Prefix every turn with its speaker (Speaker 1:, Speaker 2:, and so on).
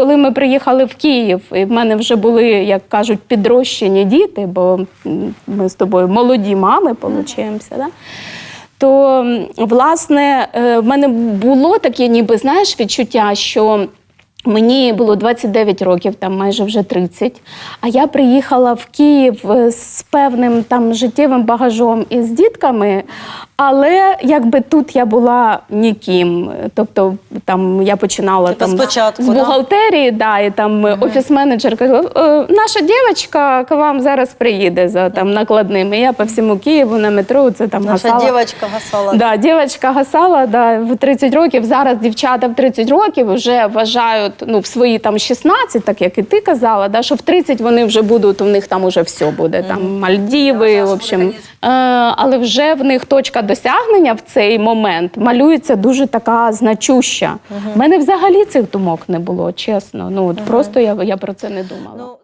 Speaker 1: Коли ми приїхали в Київ, і в мене вже були, як кажуть, підрощені діти, бо ми з тобою молоді мами, получаємося. Да? То, власне, е, в мене було таке, ніби знаєш, відчуття, що мені було 29 років, там майже вже 30, а я приїхала в Київ е, з певним там життєвим багажом і з дітками. Але якби тут я була ніким. Тобто там я починала
Speaker 2: Типу
Speaker 1: там
Speaker 2: спочатку,
Speaker 1: з
Speaker 2: да?
Speaker 1: бухгалтерії, да, і там офіс-менеджер казав, «Е, наша дівчинка к вам зараз приїде за там накладним. І я по всьому Києву на метро це там
Speaker 2: Наша
Speaker 1: гасала.
Speaker 2: дівчинка гасала.
Speaker 1: Да, дівчинка гасала да, в 30 років. Зараз дівчата в 30 років вже вважають ну, в свої там 16, так як і ти казала, да, що в 30 вони вже будуть, у них там уже все буде. Там Мальдіви, в общем. Е, але вже в них точка досягнення в цей момент малюється дуже така значуща. У мене взагалі цих думок не було, чесно. Ну, от Просто я, я про це не думала.
Speaker 2: Ну,